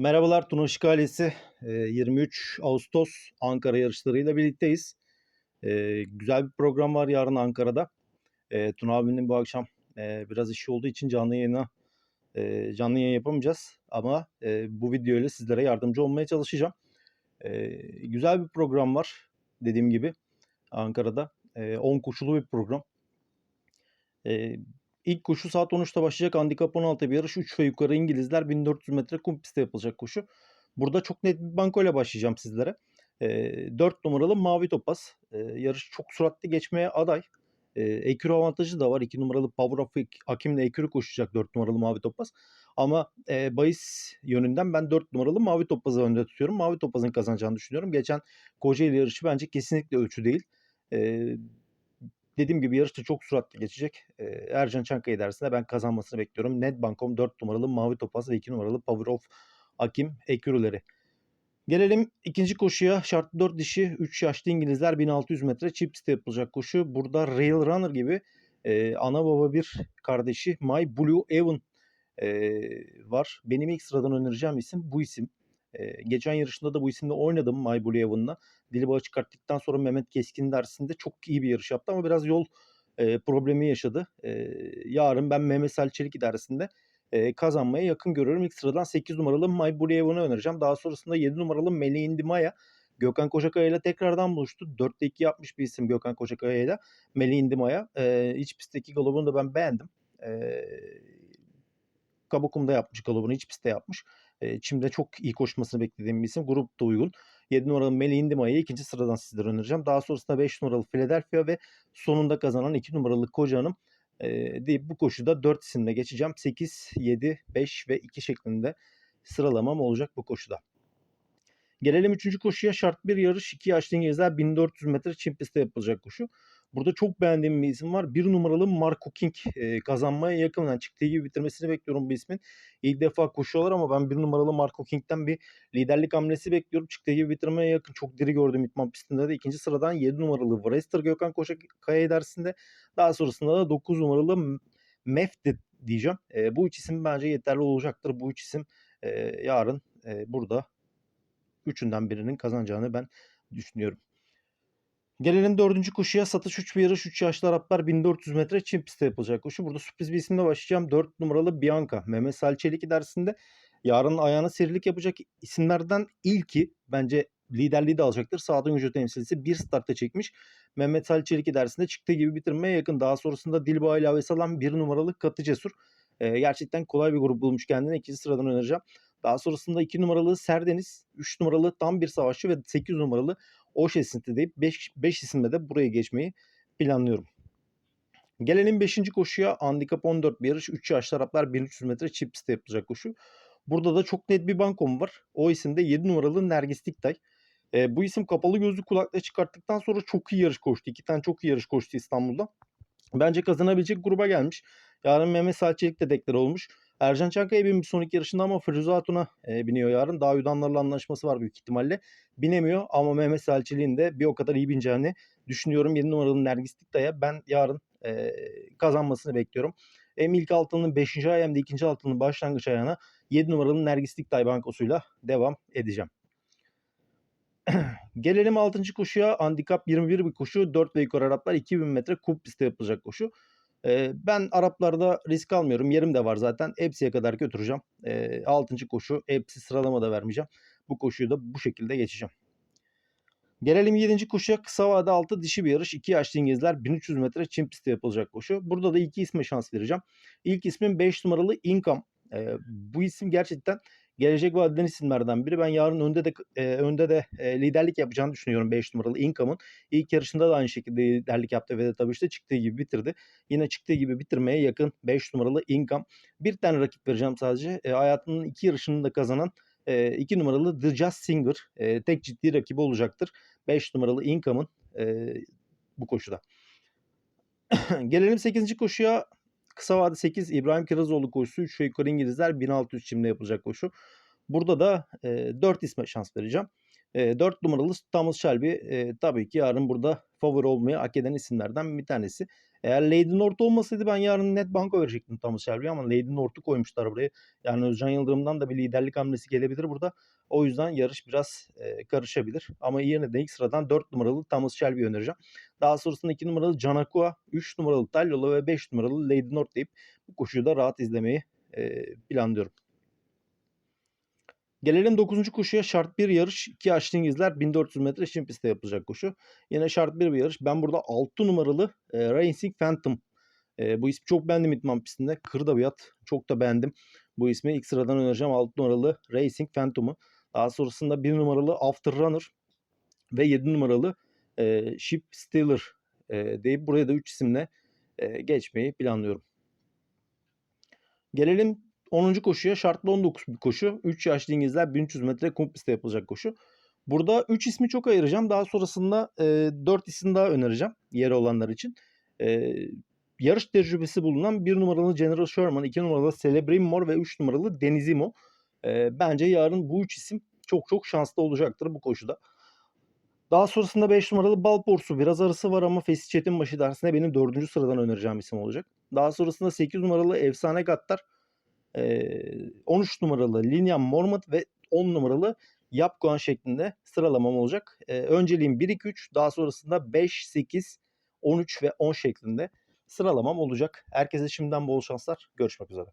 Merhabalar Tuna Işık ailesi. Eee, 23 Ağustos Ankara yarışlarıyla birlikteyiz. Güzel bir program var yarın Ankara'da. Tuna abinin bu akşam biraz işi olduğu için canlı yayına canlı yayın yapamayacağız. Ama bu video ile sizlere yardımcı olmaya çalışacağım. Güzel bir program var dediğim gibi Ankara'da. Eee 10 koşulu bir program. İlk koşu saat 13'te başlayacak. Handikap 16 bir yarış. 3 ve yukarı İngilizler 1400 metre kum pistte yapılacak koşu. Burada çok net bir bankoyla başlayacağım sizlere. Eee 4 numaralı Mavi Topaz. Eee, yarış çok süratli geçmeye aday. Eee, ekürü avantajı da var. 2 numaralı Power of Hakim'le ekürü koşacak 4 numaralı Mavi Topaz. Ama eee, bahis yönünden ben 4 numaralı Mavi Topaz'ı önde tutuyorum. Mavi Topaz'ın kazanacağını düşünüyorum. Geçen Kocaeli yarışı bence kesinlikle ölçü değil. Eee, dediğim gibi yarış da çok süratli geçecek. Eee, Ercan Çankaya dersinde ben kazanmasını bekliyorum. Net bankom 4 numaralı Mavi Topaz ve 2 numaralı Power of Hakim ekürüleri. Gelelim ikinci koşuya. Şartlı 4 dişi 3 yaşlı İngilizler 1600 metre çift pistte yapılacak koşu. Burada Rail Runner gibi eee, ana baba bir kardeşi My Blue Evan eee, var. Benim ilk sıradan önereceğim isim bu isim. Eee, geçen yarışında da bu isimle oynadım My Blue Evan'la. Dilibağı çıkarttıktan sonra Mehmet Keskin dersinde çok iyi bir yarış yaptı ama biraz yol eee, problemi yaşadı. Eee, yarın ben Mehmet Selçelik idaresinde eee, kazanmaya yakın görüyorum. İlk sıradan 8 numaralı Evan'ı önereceğim. Daha sonrasında 7 numaralı Meleğin Dimaya Gökhan Kocakaya ile tekrardan buluştu. 4'te 2 yapmış bir isim Gökhan Kocakaya ile Meleğin Dimaya. Eee iç pistteki galobunu da ben beğendim. Eee Kabokum'da yapmış galobunu, iç pistte yapmış. Çimde çok iyi koşmasını beklediğim bir isim. Grup da uygun. 7 numaralı Meleğin Dima'yı ikinci sıradan sizlere önereceğim. Daha sonrasında 5 numaralı Philadelphia ve sonunda kazanan 2 numaralı Koca Hanım deyip bu koşuda 4 isimle geçeceğim. 8, 7, 5 ve 2 şeklinde sıralamam olacak bu koşuda. Gelelim 3. koşuya. Şart bir yarış. 2 yaşlı İngilizler 1400 metre çim pistte yapılacak koşu. Burada çok beğendiğim bir isim var. 1 numaralı Marco King eee, kazanmaya yakın. Yani çıktığı gibi bitirmesini bekliyorum bu ismin. İlk defa koşuyorlar ama ben 1 numaralı Marco King'den bir liderlik hamlesi bekliyorum. Çıktığı gibi bitirmeye yakın. Çok diri gördüm İtman pistinde de. İkinci sıradan 7 numaralı Vrester Gökhan Koşakaya dersinde. Daha sonrasında da 9 numaralı Mefted diyeceğim. Eee, bu üç isim bence yeterli olacaktır. Bu üç isim eee, yarın eee, burada üçünden birinin kazanacağını ben düşünüyorum. Gelelim dördüncü koşuya. Satış 3 bir yarış. 3 yaşlı Araplar 1400 metre çim pistte yapılacak koşu. Burada sürpriz bir isimle başlayacağım. 4 numaralı Bianca. Mehmet Salçelik dersinde yarın ayağına serilik yapacak isimlerden ilki bence liderliği de alacaktır. Sağdan Gücü temsilcisi bir startta çekmiş. Mehmet Salçelik dersinde çıktığı gibi bitirmeye yakın. Daha sonrasında Dilba ilavesi alan bir numaralı Katı Cesur. Ee, gerçekten kolay bir grup bulmuş kendine. İkinci sıradan önereceğim. Daha sonrasında 2 numaralı Serdeniz, 3 numaralı Tam Bir Savaşçı ve 8 numaralı Oş Esinti deyip 5, 5 isimle de buraya geçmeyi planlıyorum. Gelelim 5. koşuya. Handikap 14 bir yarış. 3 yaşlı Araplar 1300 metre çift pistte yapılacak koşu. Burada da çok net bir bankom var. O isim de 7 numaralı Nergis Diktay. E, bu isim kapalı gözlü kulaklığı çıkarttıktan sonra çok iyi yarış koştu. İki tane çok iyi yarış koştu İstanbul'da. Bence kazanabilecek gruba gelmiş. Yarın Mehmet Salçelik de deklar olmuş. Ercan Çankaya binmiş son iki yarışında ama Firuze Hatun'a e, biniyor yarın. Daha Yudanlarla anlaşması var büyük ihtimalle. Binemiyor ama Mehmet Salçelik'in de bir o kadar iyi bineceğini düşünüyorum. 7 numaralı Nergis Diktay'a ben yarın e, kazanmasını bekliyorum. Hem ilk altının 5. ayağı hem de 2. altının başlangıç ayağına 7 numaralı Nergis Diktay bankosuyla devam edeceğim. Gelelim 6. koşuya. Handikap 21 bir koşu. 4 ve yukarı Araplar 2000 metre kup pistte yapılacak koşu. Ee, ben Araplarda risk almıyorum. Yerim de var zaten. Hepsiye kadar götüreceğim. Ee, 6. koşu. Hepsi sıralama da vermeyeceğim. Bu koşuyu da bu şekilde geçeceğim. Gelelim 7. koşuya. Kısa vade 6 dişi bir yarış. 2 yaşlı İngilizler 1300 metre çim pistte yapılacak koşu. Burada da iki isme şans vereceğim. İlk ismin 5 numaralı Income. Ee, bu isim gerçekten gelecek vadeden isimlerden biri. Ben yarın önde de e, önde de e, liderlik yapacağını düşünüyorum 5 numaralı Income'ın. İlk yarışında da aynı şekilde liderlik yaptı ve tabii işte çıktığı gibi bitirdi. Yine çıktığı gibi bitirmeye yakın 5 numaralı Income. Bir tane rakip vereceğim sadece. E, hayatının iki yarışını da kazanan 2 numaralı The Just Singer e, tek ciddi rakibi olacaktır. 5 numaralı Income'ın e, bu koşuda. Gelelim 8. koşuya. Kısa vade 8 İbrahim Kirazoğlu koşusu 3 ve yukarı İngilizler 1600 çimde yapılacak koşu. Burada da e, 4 isme şans vereceğim. E, 4 numaralı Thomas Shelby e, tabii ki yarın burada favori olmayı hak eden isimlerden bir tanesi. Eğer Lady North olmasaydı ben yarın net banko verecektim Thomas Shelby'ye ama Lady North'u koymuşlar buraya. Yani Özcan Yıldırım'dan da bir liderlik hamlesi gelebilir burada. O yüzden yarış biraz e, karışabilir. Ama yerine de ilk sıradan 4 numaralı Thomas Shelby'yi önereceğim. Daha sonrasında 2 numaralı Canakua, 3 numaralı Tallola ve 5 numaralı Lady North deyip bu koşuyu da rahat izlemeyi e, planlıyorum. Gelelim 9. koşuya şart bir yarış. 2 yaşlı İngilizler 1400 metre çim pistte yapılacak koşu. Yine şart bir bir yarış. Ben burada 6 numaralı e, Racing Phantom. E, bu ismi çok beğendim İtman pistinde. Kırda bir at. Çok da beğendim. Bu ismi ilk sıradan önereceğim 6 numaralı Racing Phantom'u. Daha sonrasında 1 numaralı After Runner ve 7 numaralı e, Ship Stealer e, deyip buraya da 3 isimle e, geçmeyi planlıyorum. Gelelim 10. koşuya şartlı 19 bir koşu. 3 yaşlı İngilizler 1300 metre kum yapılacak koşu. Burada 3 ismi çok ayıracağım. Daha sonrasında e, 4 isim daha önereceğim yeri olanlar için. E, yarış tecrübesi bulunan 1 numaralı General Sherman, 2 numaralı Celebrim Mor ve 3 numaralı Denizimo. E, bence yarın bu 3 isim çok çok şanslı olacaktır bu koşuda. Daha sonrasında 5 numaralı Balporsu biraz arası var ama Fesih Çetinbaşı dersine benim 4. sıradan önereceğim isim olacak. Daha sonrasında 8 numaralı Efsane Gattar, 13 numaralı Linyan Mormont ve 10 numaralı Yapguan şeklinde sıralamam olacak. Önceliğim 1-2-3 daha sonrasında 5-8, 13 ve 10 şeklinde sıralamam olacak. Herkese şimdiden bol şanslar. Görüşmek üzere.